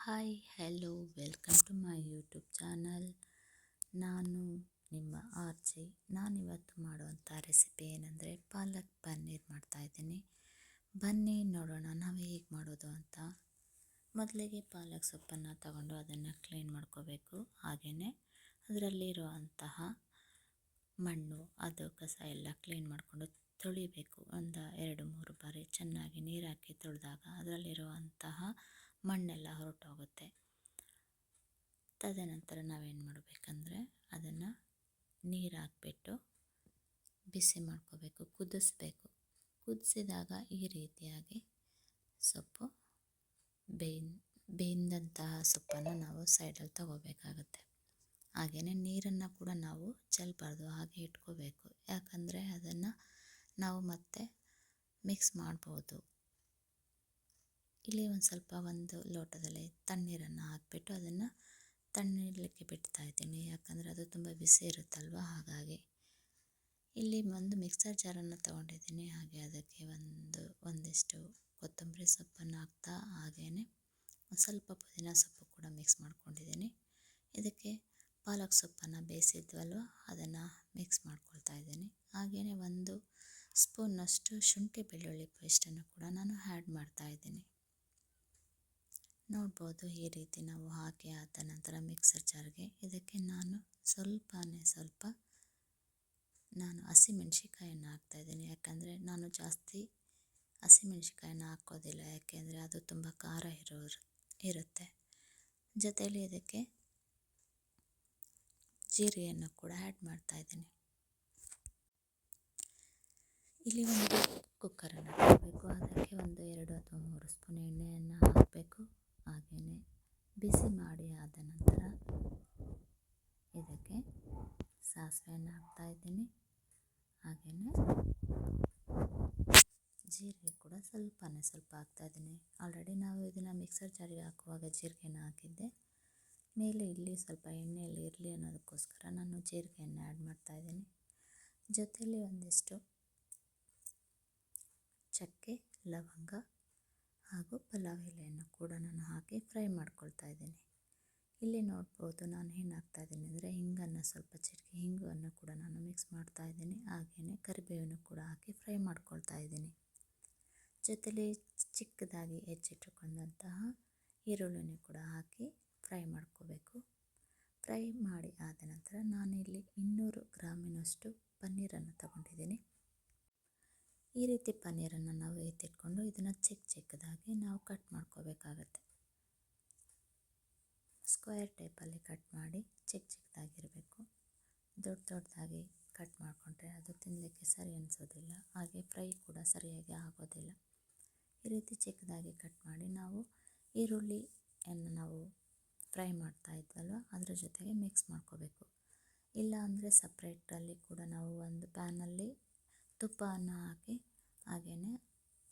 Hi hello welcome to my YouTube channel ನಾನು ನಿಮ್ಮ RJ. ನಾನಿವತ್ತು ಮಾಡುವಂಥ ರೆಸಿಪಿ ಏನಂದರೆ ಪಾಲಕ್ ಪನ್ನೀರ್ ಮಾಡ್ತಾಯಿದ್ದೀನಿ ಬನ್ನಿ ನೋಡೋಣ ನಾವು ಹೇಗೆ ಮಾಡೋದು ಅಂತ. ಮೊದಲಿಗೆ ಪಾಲಕ್ ಸೊಪ್ಪನ್ನು ತಗೊಂಡು ಅದನ್ನು ಕ್ಲೀನ್ ಮಾಡ್ಕೋಬೇಕು. ಹಾಗೆಯೇ ಅದರಲ್ಲಿರುವಂತಹ ಮಣ್ಣು, ಅದು ಕಸ ಎಲ್ಲ ಕ್ಲೀನ್ ಮಾಡಿಕೊಂಡು ತೊಳಿಬೇಕು. ಒಂದು ಎರಡು ಮೂರು ಬಾರಿ ಚೆನ್ನಾಗಿ ನೀರು ಹಾಕಿ ತೊಳೆದಾಗ ಅದರಲ್ಲಿರುವಂತಹ ಮಣ್ಣೆಲ್ಲ ಹೊರಟೋಗುತ್ತೆ. ತದನಂತರ ನಾವೇನು ಮಾಡಬೇಕಂದ್ರೆ ಅದನ್ನು ನೀರು ಹಾಕ್ಬಿಟ್ಟು ಬಿಸಿ ಮಾಡ್ಕೋಬೇಕು, ಕುದಿಸ್ಬೇಕು. ಕುದಿಸಿದಾಗ ಈ ರೀತಿಯಾಗಿ ಸೊಪ್ಪು ಬೇಯ್ ಬೇಯ್ದಂತಹ ಸೊಪ್ಪನ್ನು ನಾವು ಸೈಡಲ್ಲಿ ತಗೋಬೇಕಾಗುತ್ತೆ. ಹಾಗೆಯೇ ನೀರನ್ನು ಕೂಡ ನಾವು ಚೆಲ್ಲಬಾರ್ದು ಹಾಗೆ ಇಟ್ಕೋಬೇಕು. ಯಾಕಂದರೆ ಅದನ್ನು ನಾವು ಮತ್ತೆ ಮಿಕ್ಸ್ ಮಾಡ್ಬೋದು. ಇಲ್ಲಿ ಒಂದು ಸ್ವಲ್ಪ ಒಂದು ಲೋಟದಲ್ಲಿ ತಣ್ಣೀರನ್ನು ಹಾಕಿಬಿಟ್ಟು ಅದನ್ನು ತಣ್ಣೀರಲಿಕ್ಕೆ ಬಿಡ್ತಾ ಇದ್ದೀನಿ. ಯಾಕಂದರೆ ಅದು ತುಂಬ ಬಿಸಿ ಇರುತ್ತಲ್ವ? ಹಾಗಾಗಿ ಇಲ್ಲಿ ಒಂದು ಮಿಕ್ಸರ್ ಜಾರನ್ನು ತಗೊಂಡಿದ್ದೀನಿ. ಹಾಗೆ ಅದಕ್ಕೆ ಒಂದು, ಒಂದಿಷ್ಟು ಕೊತ್ತಂಬರಿ ಸೊಪ್ಪನ್ನು ಹಾಕ್ತಾ ಹಾಗೆಯೇ ಒಂದು ಸ್ವಲ್ಪ ಪುದೀನ ಸೊಪ್ಪು ಕೂಡ ಮಿಕ್ಸ್ ಮಾಡ್ಕೊಂಡಿದ್ದೀನಿ. ಇದಕ್ಕೆ ಪಾಲಕ್ ಸೊಪ್ಪನ್ನು ಬೇಯಿಸಿದ್ವಲ್ವ? ಅದನ್ನು ಮಿಕ್ಸ್ ಮಾಡ್ಕೊಳ್ತಾ ಇದ್ದೀನಿ. ಹಾಗೆಯೇ ಒಂದು ಸ್ಪೂನ್ನಷ್ಟು ಶುಂಠಿ ಬೆಳ್ಳುಳ್ಳಿ ಪೇಸ್ಟನ್ನು ಕೂಡ ನಾನು ಆ್ಯಡ್ ಮಾಡ್ತಾ ಇದ್ದೀನಿ. ನೋಡ್ಬೋದು ಈ ರೀತಿ ನಾವು ಹಾಕಿ ಆದ ನಂತರ ಮಿಕ್ಸರ್ ಜಾರ್ಗೆ ಇದಕ್ಕೆ ನಾನು ಸ್ವಲ್ಪನೇ ಸ್ವಲ್ಪ ನಾನು ಹಸಿಮೆಣ್ಸಿಕಾಯನ್ನು ಹಾಕ್ತಾಯಿದ್ದೀನಿ ಯಾಕಂದರೆ ನಾನು ಜಾಸ್ತಿ ಹಸಿಮೆಣ್ಸಿಕಾಯನ್ನು ಹಾಕೋದಿಲ್ಲ. ಯಾಕೆಂದರೆ ಅದು ತುಂಬ ಖಾರ ಇರೋ ಇರುತ್ತೆ. ಜೊತೆಯಲ್ಲಿ ಇದಕ್ಕೆ ಜೀರಿಗೆಯನ್ನು ಕೂಡ ಆ್ಯಡ್ ಮಾಡ್ತಾಯಿದ್ದೀನಿ ಇಲ್ಲಿ ಒಂದು ಕುಕ್ಕರನ್ನು ಹಾಕಬೇಕು. ಅದಕ್ಕೆ ಒಂದು ಎರಡು ಅಥವಾ ಮೂರು ಸ್ಪೂನ್ ಎಣ್ಣೆಯನ್ನು ಹಾಕಬೇಕು. ಹಾಗೆಯೇ ಬಿಸಿ ಮಾಡಿ ಆದ ನಂತರ ಇದಕ್ಕೆ ಸಾಸಿವೆಯನ್ನು ಹಾಕ್ತಾಯಿದ್ದೀನಿ ಹಾಗೆಯೇ ಜೀರಿಗೆ ಕೂಡ ಸ್ವಲ್ಪನೇ ಸ್ವಲ್ಪ ಹಾಕ್ತಾಯಿದ್ದೀನಿ ಆಲ್ರೆಡಿ ನಾವು ಇದನ್ನು ಮಿಕ್ಸರ್ ಜಾರಿಗೆ ಹಾಕುವಾಗ ಜೀರಿಗೆನ ಹಾಕಿದ್ದೆ. ಮೇಲೆ ಇಲ್ಲಿ ಸ್ವಲ್ಪ ಎಣ್ಣೆಯಲ್ಲಿ ಇರಲಿ ಅನ್ನೋದಕ್ಕೋಸ್ಕರ ನಾನು ಜೀರಿಗೆಯನ್ನು ಆ್ಯಡ್ ಮಾಡ್ತಾಯಿದ್ದೀನಿ ಜೊತೆಯಲ್ಲಿ ಒಂದಿಷ್ಟು ಚಕ್ಕೆ, ಲವಂಗ ಹಾಗೂ ಪಲಾವ್ ಎಲೆಯನ್ನು ಕೂಡ ನಾನು ಹಾಕಿ ಫ್ರೈ ಮಾಡ್ಕೊಳ್ತಾ ಇದ್ದೀನಿ. ಇಲ್ಲಿ ನೋಡ್ಬೋದು ನಾನು ಏನು ಹಾಕ್ತಾ ಇದ್ದೀನಿ ಅಂದರೆ ಹಿಂಗನ್ನು ಸ್ವಲ್ಪ ಚಿಟಿಕೆ ಹಿಂಗನ್ನು ಕೂಡ ನಾನು ಮಿಕ್ಸ್ ಮಾಡ್ತಾ ಇದ್ದೀನಿ. ಹಾಗೆಯೇ ಕರಿಬೇವನ್ನು ಕೂಡ ಹಾಕಿ ಫ್ರೈ ಮಾಡ್ಕೊಳ್ತಾ ಇದ್ದೀನಿ. ಜೊತೆಲಿ ಚಿಕ್ಕದಾಗಿ ಹೆಚ್ಚಿಟ್ಟುಕೊಂಡಂತಹ ಈರುಳ್ಳಿಯನ್ನು ಕೂಡ ಹಾಕಿ ಫ್ರೈ ಮಾಡ್ಕೋಬೇಕು. ಫ್ರೈ ಮಾಡಿ ಆದ ನಂತರ ನಾನಿಲ್ಲಿ ಇನ್ನೂರು ಗ್ರಾಮಿನಷ್ಟು ಪನ್ನೀರನ್ನು ತಗೊಂಡಿದ್ದೀನಿ. ಈ ರೀತಿ ಪನ್ನೀರನ್ನು ನಾವು ಎತ್ತಿಟ್ಕೊಂಡು ಇದನ್ನು ಚಿಕ್ಕ ಚಿಕ್ಕದಾಗಿ ನಾವು ಕಟ್ ಮಾಡ್ಕೋಬೇಕಾಗತ್ತೆ. ಸ್ಕ್ವೇರ್ ಟೈಪಲ್ಲಿ ಕಟ್ ಮಾಡಿ ಚಿಕ್ಕ ಚಿಕ್ಕದಾಗಿರಬೇಕು. ದೊಡ್ಡ ದೊಡ್ಡದಾಗಿ ಕಟ್ ಮಾಡಿಕೊಂಡ್ರೆ ಅದು ತಿನ್ನಲಿಕ್ಕೆ ಸರಿ ಅನಿಸೋದಿಲ್ಲ. ಹಾಗೆ ಫ್ರೈ ಕೂಡ ಸರಿಯಾಗಿ ಆಗೋದಿಲ್ಲ. ಈ ರೀತಿ ಚಿಕ್ಕದಾಗಿ ಕಟ್ ಮಾಡಿ ನಾವು ಈರುಳ್ಳಿಯನ್ನು ನಾವು ಫ್ರೈ ಮಾಡ್ತಾ ಇದ್ವಲ್ವ? ಅದರ ಜೊತೆಗೆ ಮಿಕ್ಸ್ ಮಾಡ್ಕೋಬೇಕು. ಇಲ್ಲ ಅಂದರೆ ಸಪ್ರೇಟಲ್ಲಿ ಕೂಡ ನಾವು ಒಂದು ಪ್ಯಾನಲ್ಲಿ ತುಪ್ಪವನ್ನು ಹಾಕಿ ಹಾಗೆಯೇ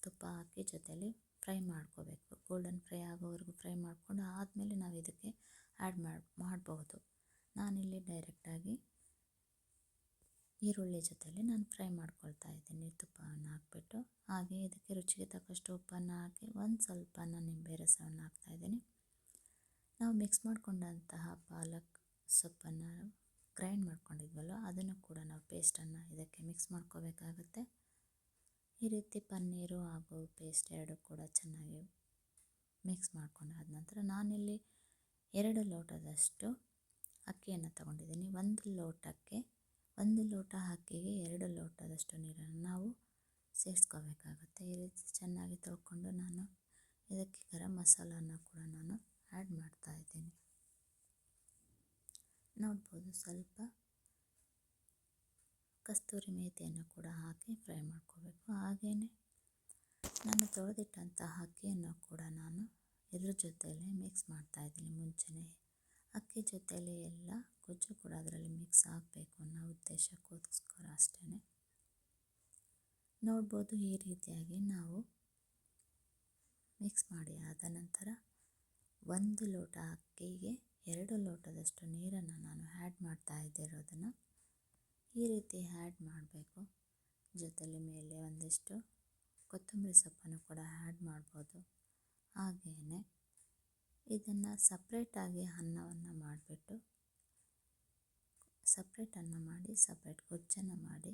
ತುಪ್ಪ ಹಾಕಿ ಜೊತೆಯಲ್ಲಿ ಫ್ರೈ ಮಾಡ್ಕೋಬೇಕು. ಗೋಲ್ಡನ್ ಫ್ರೈ ಆಗೋವರೆಗೂ ಫ್ರೈ ಮಾಡಿಕೊಂಡು ಆದಮೇಲೆ ನಾವು ಇದಕ್ಕೆ ಆ್ಯಡ್ ಮಾಡಿ ಮಾಡಬಹುದು ನಾನಿಲ್ಲಿ ಡೈರೆಕ್ಟಾಗಿ ಈರುಳ್ಳಿ ಜೊತೆಯಲ್ಲಿ ನಾನು ಫ್ರೈ ಮಾಡ್ಕೊಳ್ತಾ ಇದ್ದೀನಿ ತುಪ್ಪವನ್ನು ಹಾಕ್ಬಿಟ್ಟು. ಹಾಗೆ ಇದಕ್ಕೆ ರುಚಿಗೆ ತಕ್ಕಷ್ಟು ಉಪ್ಪನ್ನು ಹಾಕಿ ಒಂದು ಸ್ವಲ್ಪ ನಿಂಬೆ ರಸವನ್ನು ಹಾಕ್ತಾಯಿದ್ದೀನಿ ನಾವು ಮಿಕ್ಸ್ ಮಾಡಿಕೊಂಡಂತಹ ಪಾಲಕ್ ಸೊಪ್ಪನ್ನು ಗ್ರೈಂಡ್ ಮಾಡ್ಕೊಂಡಿದ್ವಲ್ಲ, ಅದನ್ನು ಕೂಡ ನಾವು ಪೇಸ್ಟನ್ನು ಇದಕ್ಕೆ ಮಿಕ್ಸ್ ಮಾಡ್ಕೋಬೇಕಾಗುತ್ತೆ. ಈ ರೀತಿ ಪನ್ನೀರು ಹಾಗೂ ಪೇಸ್ಟ್ ಎರಡು ಕೂಡ ಚೆನ್ನಾಗಿ ಮಿಕ್ಸ್ ಮಾಡ್ಕೊಂಡಾದ ನಂತರ ನಾನಿಲ್ಲಿ ಎರಡು ಲೋಟದಷ್ಟು ಅಕ್ಕಿಯನ್ನು ತಗೊಂಡಿದ್ದೀನಿ. ಒಂದು ಲೋಟಕ್ಕೆ, ಒಂದು ಲೋಟ ಅಕ್ಕಿಗೆ ಎರಡು ಲೋಟದಷ್ಟು ನೀರನ್ನು ನಾವು ಸೇರಿಸ್ಕೋಬೇಕಾಗುತ್ತೆ. ಈ ರೀತಿ ಚೆನ್ನಾಗಿ ತೊಳ್ಕೊಂಡು ನಾನು ಇದಕ್ಕೆ ಗರಂ ಮಸಾಲನ್ನು ಕೂಡ ನಾನು ಆ್ಯಡ್ ಮಾಡ್ತಾ ಇದ್ದೀನಿ. ನೋಡ್ಬೋದು ಸ್ವಲ್ಪ ಕಸ್ತೂರಿ ಮೇಥಿಯನ್ನು ಕೂಡ ಹಾಕಿ ಫ್ರೈ ಮಾಡ್ಕೋಬೇಕು. ಹಾಗೆಯೇ ನಾನು ತೊಳೆದಿಟ್ಟಂತಹ ಅಕ್ಕಿಯನ್ನು ಕೂಡ ನಾನು ಇದ್ರ ಜೊತೆಯಲ್ಲಿ ಮಿಕ್ಸ್ ಮಾಡ್ತಾ ಇದ್ದೀನಿ ಮುಂಚೆನೇ. ಅಕ್ಕಿ ಜೊತೆಯಲ್ಲಿ ಎಲ್ಲ ಗೊಜ್ಜು ಕೂಡ ಅದರಲ್ಲಿ ಮಿಕ್ಸ್ ಆಗಬೇಕು ಅನ್ನೋ ಉದ್ದೇಶಕ್ಕೋಸ್ಕರ ಅಷ್ಟೇ ನೋಡ್ಬೋದು ಈ ರೀತಿಯಾಗಿ ನಾವು ಮಿಕ್ಸ್ ಮಾಡಿ ಆದ ನಂತರ ಒಂದು ಲೋಟ ಅಕ್ಕಿಗೆ ಎರಡು ಲೋಟದಷ್ಟು ನೀರನ್ನು ನಾನು ಹ್ಯಾಡ್ ಮಾಡ್ತಾ ಇದ್ದಿರೋದನ್ನು ಈ ರೀತಿ ಹ್ಯಾಡ್ ಮಾಡಬೇಕು. ಜೊತೆಲಿ ಮೇಲೆ ಒಂದಿಷ್ಟು ಕೊತ್ತಂಬರಿ ಸೊಪ್ಪನ್ನು ಕೂಡ ಆ್ಯಡ್ ಮಾಡ್ಬೋದು. ಹಾಗೆಯೇ ಇದನ್ನು ಸಪ್ರೇಟಾಗಿ ಅನ್ನವನ್ನು ಮಾಡಿಬಿಟ್ಟು ಸಪ್ರೇಟ್ ಅನ್ನ ಮಾಡಿ ಸಪ್ರೇಟ್ ಗೊಜ್ಜನ್ನು ಮಾಡಿ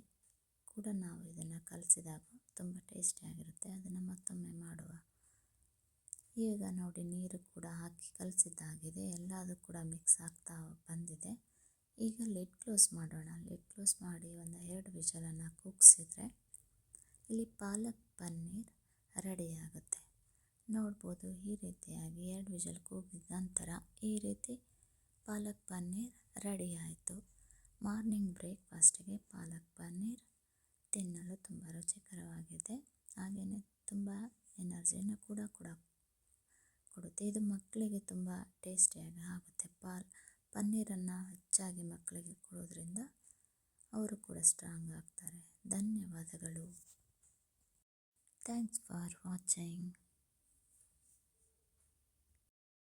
ಕೂಡ ನಾವು ಇದನ್ನು ಕಲಸಿದಾಗ ತುಂಬ ಟೇಸ್ಟಿಯಾಗಿರುತ್ತೆ ಅದನ್ನು ಮತ್ತೊಮ್ಮೆ ಮಾಡುವ. ಈಗ ನೋಡಿ ನೀರು ಕೂಡ ಹಾಕಿ ಕಲಸಿದ್ದಾಗಿದೆ. ಎಲ್ಲದೂ ಕೂಡ ಮಿಕ್ಸ್ ಆಗ್ತಾ ಬಂದಿದೆ. ಈಗ ಲಿಡ್ ಕ್ಲೋಸ್ ಮಾಡೋಣ. ಲಿಡ್ ಕ್ಲೋಸ್ ಮಾಡಿ ಒಂದು ಎರಡು ವಿಷಲನ್ನು ಕೂಗಿಸಿದ್ರೆ ಇಲ್ಲಿ ಪಾಲಕ್ ಪನ್ನೀರ್ ರೆಡಿಯಾಗುತ್ತೆ ನೋಡ್ಬೋದು ಈ ರೀತಿಯಾಗಿ ಎರಡು ವಿಷಲ್ ಕೂಗಿದ ನಂತರ ಈ ರೀತಿ ಪಾಲಕ್ ಪನ್ನೀರ್ ರೆಡಿ ಆಯಿತು. ಮಾರ್ನಿಂಗ್ ಬ್ರೇಕ್ಫಾಸ್ಟಿಗೆ ಪಾಲಕ್ ಪನ್ನೀರ್ ತಿನ್ನಲು ತುಂಬ ರುಚಿಕರವಾಗಿದೆ. ಹಾಗೆಯೇ ತುಂಬ ಎನರ್ಜಿಯನ್ನು ಕೂಡ ಕೂಡ ಕೊಡುತ್ತೆ. ಇದು ಮಕ್ಕಳಿಗೆ ತುಂಬ ಟೇಸ್ಟಿಯಾಗಿ ಆಗುತ್ತೆ. ಪಾಲ್, ಪನ್ನೀರನ್ನು ಹೆಚ್ಚಾಗಿ ಮಕ್ಕಳಿಗೆ ಕೊಡೋದ್ರಿಂದ ಅವರು ಕೂಡ ಸ್ಟ್ರಾಂಗ್ ಆಗ್ತಾರೆ. ಧನ್ಯವಾದಗಳು. Thanks for watching